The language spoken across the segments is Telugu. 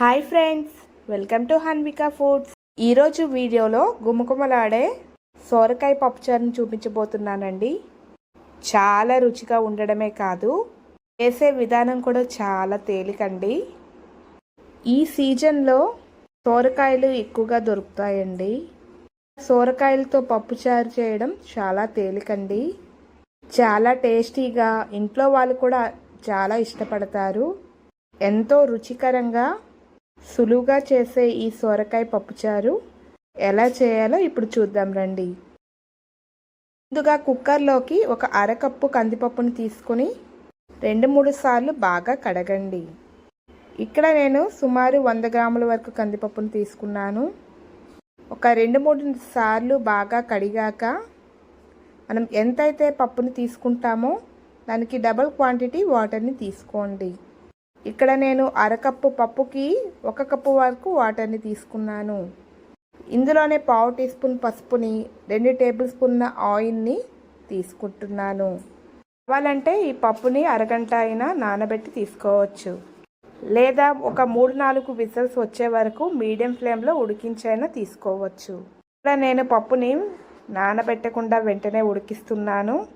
Hi friends welcome to Hanvika foods ఈరోజు వీడియోలో గుమగుమలాడే సోరకాయ పప్పుచారుని చూపించబోతున్నానండి. చాలా రుచిగా ఉండడమే కాదు చేసే విధానం కూడా చాలా తేలికండి. ఈ సీజన్లో సోరకాయలు ఎక్కువగా దొరుకుతాయండి. సోరకాయలతో పప్పుచారు చేయడం చాలా తేలికండి. చాలా టేస్టీగా ఇంట్లో వాళ్ళు కూడా చాలా ఇష్టపడతారు. ఎంతో రుచికరంగా సులువుగా చేసే ఈ సొరకాయ పప్పుచారు ఎలా చేయాలో ఇప్పుడు చూద్దాం రండి. ముందుగా కుక్కర్లోకి ఒక అరకప్పు కందిపప్పును తీసుకొని రెండు మూడు సార్లు బాగా కడగండి. ఇక్కడ నేను సుమారు వంద గ్రాముల వరకు కందిపప్పును తీసుకున్నాను. ఒక రెండు మూడు సార్లు బాగా కడిగాక మనం ఎంతైతే పప్పుని తీసుకుంటామో దానికి డబల్ క్వాంటిటీ వాటర్ని తీసుకోండి. ఇక్కడ నేను అరకప్పు పప్పుకి ఒక కప్పు వరకు వాటర్ని తీసుకున్నాను. ఇందులోనే పావు టీ స్పూన్ పసుపుని రెండు టేబుల్ స్పూన్న ఆయిల్ని తీసుకుంటున్నాను. కావాలంటే ఈ పప్పుని అరగంట అయినా నానబెట్టి తీసుకోవచ్చు. లేదా ఒక మూడు నాలుగు విజిల్స్ వచ్చే వరకు మీడియం ఫ్లేమ్లో ఉడికించైనా తీసుకోవచ్చు. ఇక్కడ నేను పప్పుని నానబెట్టకుండా వెంటనే ఉడికిస్తున్నాను.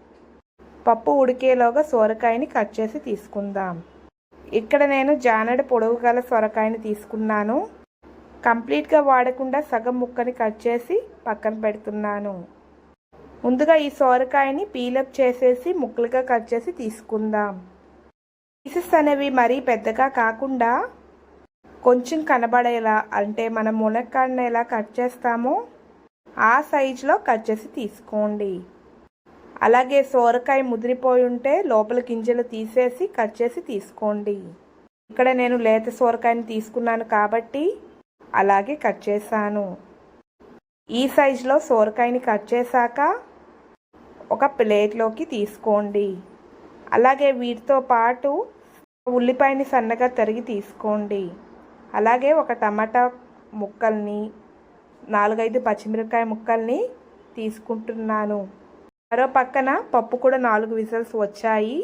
పప్పు ఉడికేలోగా సోరకాయని కట్ చేసి తీసుకుందాం. ఇక్కడ నేను జానడ పొడవు గల సొరకాయని తీసుకున్నాను. కంప్లీట్గా వాడకుండా సగం ముక్కని కట్ చేసి పక్కన పెడుతున్నాను. ముందుగా ఈ సోరకాయని పీలప్ చేసేసి ముక్కలుగా కట్ చేసి తీసుకుందాం. పీసెస్ అనేవి మరీ పెద్దగా కాకుండా కొంచెం కనబడేలా అంటే మనం మునక్కాడని ఎలా కట్ చేస్తామో ఆ సైజులో కట్ చేసి తీసుకోండి. అలాగే సోరకాయ ముదిరిపోయి ఉంటే లోపల గింజలు తీసేసి కట్ చేసి తీసుకోండి. ఇక్కడ నేను లేత సోరకాయని తీసుకున్నాను కాబట్టి అలాగే కట్ చేశాను. ఈ సైజులో సోరకాయని కట్ చేశాక ఒక ప్లేట్లోకి తీసుకోండి. అలాగే వీటితో పాటు ఉల్లిపాయని సన్నగా తరిగి తీసుకోండి. అలాగే ఒక టమాటా ముక్కల్ని నాలుగైదు పచ్చిమిరపకాయ ముక్కల్ని తీసుకుంటున్నాను. మరో పక్కన పప్పు కూడా నాలుగు విజిల్స్ వచ్చాయి.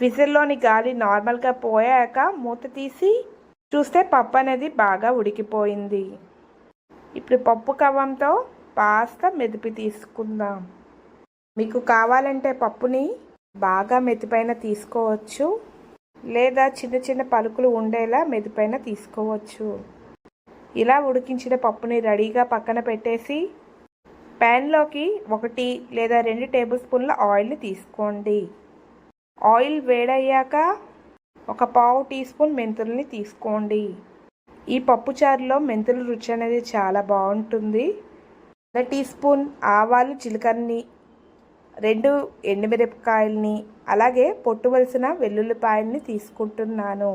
విజిల్లోని గాలి నార్మల్గా పోయాక మూత తీసి చూస్తే పప్పు అనేది బాగా ఉడికిపోయింది. ఇప్పుడు పప్పు కవ్వంతో పాస్త మెదిపి తీసుకుందాం. మీకు కావాలంటే పప్పుని బాగా మెతిపైన తీసుకోవచ్చు. లేదా చిన్న చిన్న పలుకులు ఉండేలా మెదిపైన తీసుకోవచ్చు. ఇలా ఉడికించిన పప్పుని రెడీగా పక్కన పెట్టేసి ప్యాన్లోకి ఒకటి లేదా రెండు టేబుల్ స్పూన్ల ఆయిల్ని తీసుకోండి. ఆయిల్ వేడయ్యాక ఒక పావు టీ స్పూన్ మెంతుల్ని తీసుకోండి. ఈ పప్పుచారులో మెంతుల రుచి అనేది చాలా బాగుంటుంది. అర టీ స్పూన్ ఆవాలు జీలకర్రని రెండు ఎండుమిరపకాయల్ని అలాగే పొట్టువలసిన వెల్లుల్లిపాయల్ని తీసుకుంటున్నాను.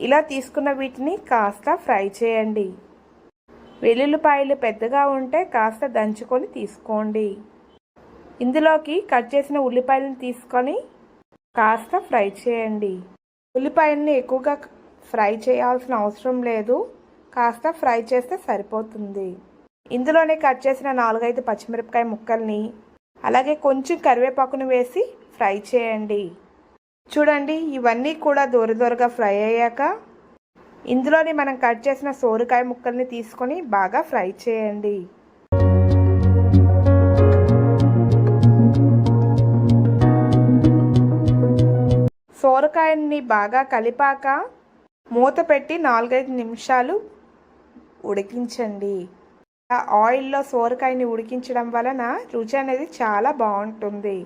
ఇలా తీసుకున్న వీటిని కాస్త ఫ్రై చేయండి. వెల్లుల్లిపాయలు పెద్దగా ఉంటే కాస్త దంచుకొని తీసుకోండి. ఇందులోకి కట్ చేసిన ఉల్లిపాయలను తీసుకొని కాస్త ఫ్రై చేయండి. ఉల్లిపాయల్ని ఎక్కువగా ఫ్రై చేయాల్సిన అవసరం లేదు. కాస్త ఫ్రై చేస్తే సరిపోతుంది. ఇందులోనే కట్ చేసిన నాలుగైదు పచ్చిమిరపకాయ ముక్కల్ని అలాగే కొంచెం కరివేపాకును వేసి ఫ్రై చేయండి. చూడండి ఇవన్నీ కూడా దూర దూరగా ఫ్రై అయ్యాక ఇందులోని మనం కట్ చేసిన సోరకాయ ముక్కల్ని తీసుకొని బాగా ఫ్రై చేయండి. సోరకాయని బాగా కలిపాక మూత పెట్టి నాలుగైదు నిమిషాలు ఉడికించండి. ఆ ఆయిల్లో సోరకాయని ఉడికించడం వలన రుచి అనేది చాలా బాగుంటుంది.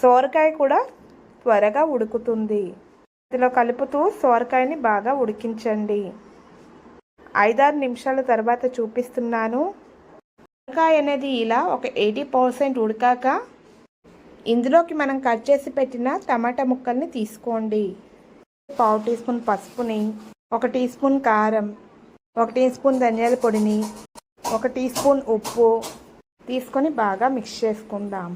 సోరకాయ కూడా త్వరగా ఉడుకుతుంది. ఇందులో కలుపుతూ సోరకాయని బాగా ఉడికించండి. ఐదారు నిమిషాల తర్వాత చూపిస్తున్నాను. సోరకాయ అనేది ఇలా ఒక ఎయిటీ పర్సెంట్ ఉడికాక ఇందులోకి మనం కట్ చేసి పెట్టిన టమాటా ముక్కల్ని తీసుకోండి. పావు టీ స్పూన్ పసుపుని ఒక టీ స్పూన్ కారం ఒక టీ స్పూన్ ధనియాల పొడిని ఒక టీ స్పూన్ ఉప్పు తీసుకొని బాగా మిక్స్ చేసుకుందాం.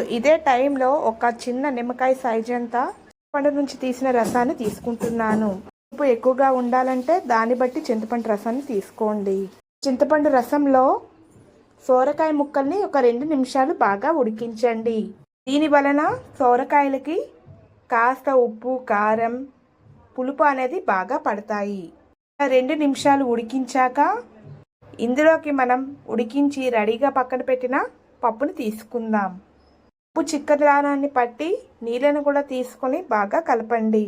ఇప్పుడు ఇదే టైంలో ఒక చిన్న నిమ్మకాయ సైజ్ అంత పండు నుంచి తీసిన రసాన్ని తీసుకుంటున్నాను. ఉప్పు ఎక్కువగా ఉండాలంటే దాన్ని బట్టి చింతపండు రసాన్ని తీసుకోండి. చింతపండు రసంలో సోరకాయ ముక్కల్ని ఒక రెండు నిమిషాలు బాగా ఉడికించండి. దీని వలన సోరకాయలకి కాస్త ఉప్పు కారం పులుపు అనేది బాగా పడతాయి. రెండు నిమిషాలు ఉడికించాక ఇందులోకి మనం ఉడికించి రెడీగా పక్కన పెట్టిన పప్పుని తీసుకుందాం. ఉప్పు చిక్కదానాన్ని పట్టి నీళ్ళను కూడా తీసుకొని బాగా కలపండి.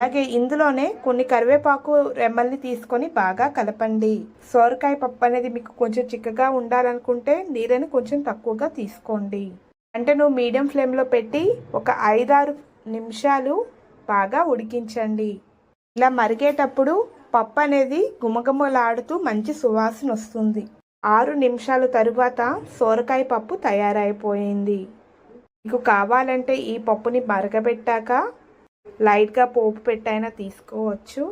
అలాగే ఇందులోనే కొన్ని కరివేపాకు రెమ్మల్ని తీసుకొని బాగా కలపండి. సోరకాయ పప్పు అనేది మీకు కొంచెం చిక్కగా ఉండాలనుకుంటే నీళ్ళని కొంచెం తక్కువగా తీసుకోండి. అంటే నువ్వు మీడియం ఫ్లేమ్లో పెట్టి ఒక ఐదారు నిమిషాలు బాగా ఉడికించండి. ఇలా మరిగేటప్పుడు పప్పు అనేది గుమగుమలాడుతూ మంచి సువాసన వస్తుంది. ఆరు నిమిషాల తరువాత సోరకాయ పప్పు తయారైపోయింది. మీకు కావాలంటే ఈ పప్పుని మరగబెట్టాక లైట్గా పోపు పెట్టైనా తీసుకోవచ్చు.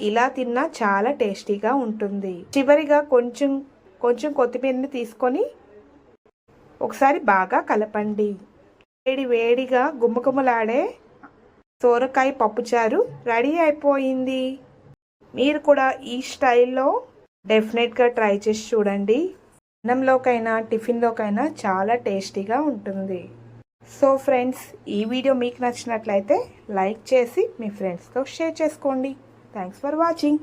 ఇలా తిన్నా చాలా టేస్టీగా ఉంటుంది. చివరిగా కొంచెం కొంచెం కొత్తిమీరని తీసుకొని ఒకసారి బాగా కలపండి. వేడి వేడిగా గుమ్మగుమ్మలాడే సోరకాయ పప్పుచారు రెడీ అయిపోయింది. మీరు కూడా ఈ స్టైల్లో డెఫినెట్గా ట్రై చేసి చూడండి. అన్నంలోకైనా టిఫిన్లోకైనా చాలా టేస్టీగా ఉంటుంది. సో ఫ్రెండ్స్ ఈ వీడియో మీకు నచ్చినట్లయితే లైక్ చేసి మీ ఫ్రెండ్స్తో షేర్ చేసుకోండి. Thanks for watching